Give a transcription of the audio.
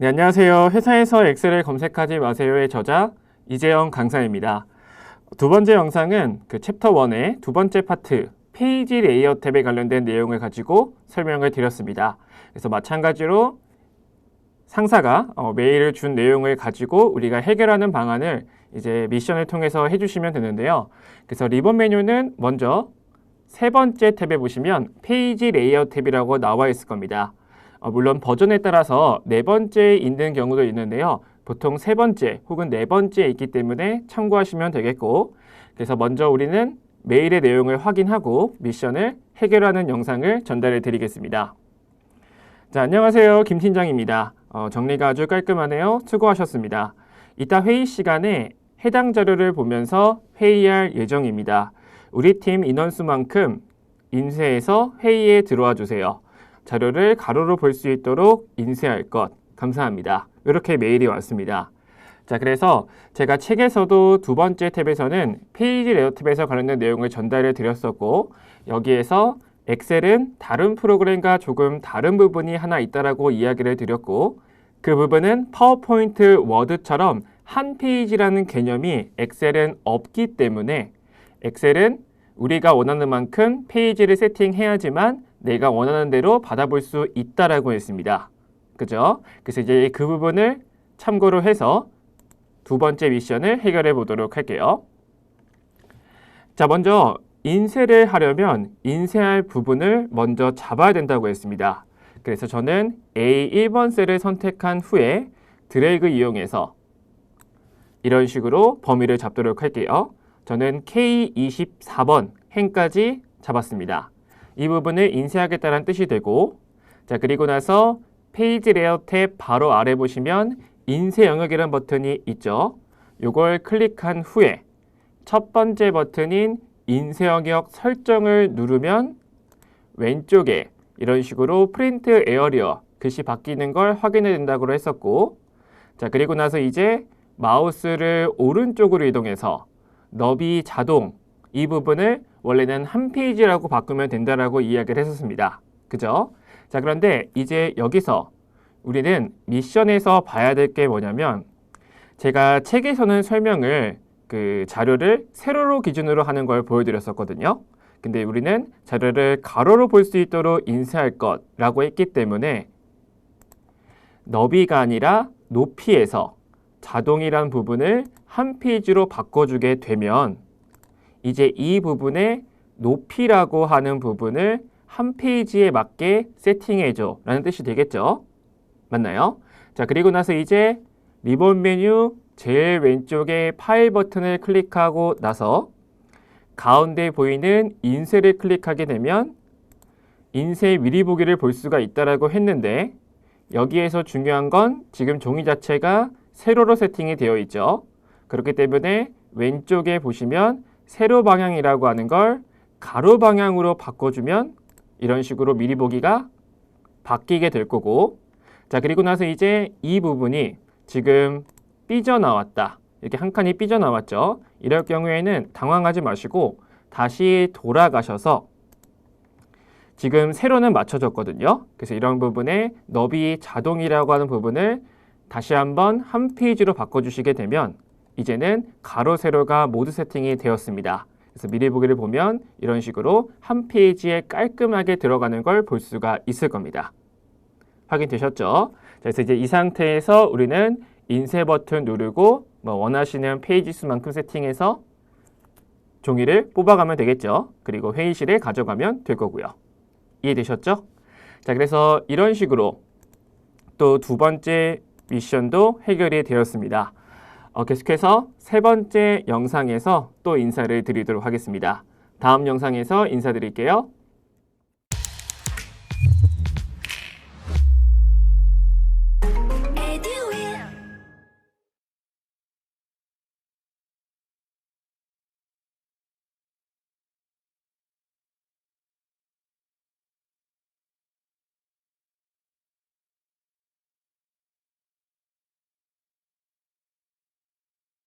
네, 안녕하세요. 회사에서 엑셀을 검색하지 마세요의 저자 이재영 강사입니다. 두 번째 영상은 그 챕터 1의 두 번째 파트 페이지 레이어 탭에 관련된 내용을 가지고 설명을 드렸습니다. 그래서 마찬가지로 상사가 어, 메일을 준 내용을 가지고 우리가 해결하는 방안을 이제 미션을 통해서 해주시면 되는데요. 그래서 리본 메뉴는 먼저 세 번째 탭에 보시면 페이지 레이어 탭이라고 나와 있을 겁니다. 어, 물론 버전에 따라서 네 번째에 있는 경우도 있는데요. 보통 세 번째 혹은 네 번째에 있기 때문에 참고하시면 되겠고 그래서 먼저 우리는 메일의 내용을 확인하고 미션을 해결하는 영상을 전달해 드리겠습니다. 자, 안녕하세요. 김 팀장입니다. 어, 정리가 아주 깔끔하네요. 수고하셨습니다. 이따 회의 시간에 해당 자료를 보면서 회의할 예정입니다. 우리 팀 인원수만큼 인쇄해서 회의에 들어와 주세요. 자료를 가로로 볼 수 있도록 인쇄할 것 감사합니다. 이렇게 메일이 왔습니다. 자, 그래서 제가 책에서도 두 번째 탭에서는 페이지 레이어 탭에서 관련된 내용을 전달해 드렸었고 여기에서 엑셀은 다른 프로그램과 조금 다른 부분이 하나 있다라고 이야기를 드렸고 그 부분은 파워포인트 워드처럼 한 페이지라는 개념이 엑셀은 없기 때문에 엑셀은 우리가 원하는 만큼 페이지를 세팅해야지만 내가 원하는 대로 받아볼 수 있다라고 했습니다. 그죠? 그래서 이제 그 부분을 참고로 해서 두 번째 미션을 해결해 보도록 할게요. 자, 먼저 인쇄를 하려면 인쇄할 부분을 먼저 잡아야 된다고 했습니다. 그래서 저는 A1번 셀을 선택한 후에 드래그 이용해서 이런 식으로 범위를 잡도록 할게요. 저는 K24번 행까지 잡았습니다. 이 부분을 인쇄하겠다는 뜻이 되고 자 그리고 나서 페이지 레이어 탭 바로 아래 보시면 인쇄 영역이라는 버튼이 있죠. 이걸 클릭한 후에 첫 번째 버튼인 인쇄 영역 설정을 누르면 왼쪽에 이런 식으로 프린트 에어리어 글씨 바뀌는 걸 확인해야 된다고 했었고 자 그리고 나서 이제 마우스를 오른쪽으로 이동해서 너비 자동 이 부분을 원래는 한 페이지라고 바꾸면 된다라고 이야기를 했었습니다. 그죠? 자 그런데 이제 여기서 우리는 미션에서 봐야 될 게 뭐냐면 제가 책에서는 설명을 그 자료를 세로로 기준으로 하는 걸 보여드렸었거든요. 근데 우리는 자료를 가로로 볼 수 있도록 인쇄할 것라고 했기 때문에 너비가 아니라 높이에서 자동이란 부분을 한 페이지로 바꿔주게 되면 이제 이 부분의 높이라고 하는 부분을 한 페이지에 맞게 세팅해줘 라는 뜻이 되겠죠. 맞나요? 자, 그리고 나서 이제 리본 메뉴 제일 왼쪽에 파일 버튼을 클릭하고 나서 가운데 보이는 인쇄를 클릭하게 되면 인쇄 미리 보기를 볼 수가 있다라고 했는데 여기에서 중요한 건 지금 종이 자체가 세로로 세팅이 되어 있죠. 그렇기 때문에 왼쪽에 보시면 세로 방향이라고 하는 걸 가로 방향으로 바꿔주면 이런 식으로 미리 보기가 바뀌게 될 거고. 자 그리고 나서 이제 이 부분이 지금 삐져나왔다. 이렇게 한 칸이 삐져나왔죠. 이럴 경우에는 당황하지 마시고 다시 돌아가셔서 지금 세로는 맞춰졌거든요. 그래서 이런 부분에 너비 자동이라고 하는 부분을 다시 한번 한 페이지로 바꿔주시게 되면 이제는 가로 세로가 모두 세팅이 되었습니다. 그래서 미리 보기를 보면 이런 식으로 한 페이지에 깔끔하게 들어가는 걸 볼 수가 있을 겁니다. 확인되셨죠? 그래서 이제 이 상태에서 우리는 인쇄 버튼 누르고 뭐 원하시는 페이지 수만큼 세팅해서 종이를 뽑아가면 되겠죠. 그리고 회의실에 가져가면 될 거고요. 이해되셨죠? 자, 그래서 이런 식으로 또 두 번째 미션도 해결이 되었습니다. 어, 계속해서 세 번째 영상에서 또 인사를 드리도록 하겠습니다. 다음 영상에서 인사드릴게요.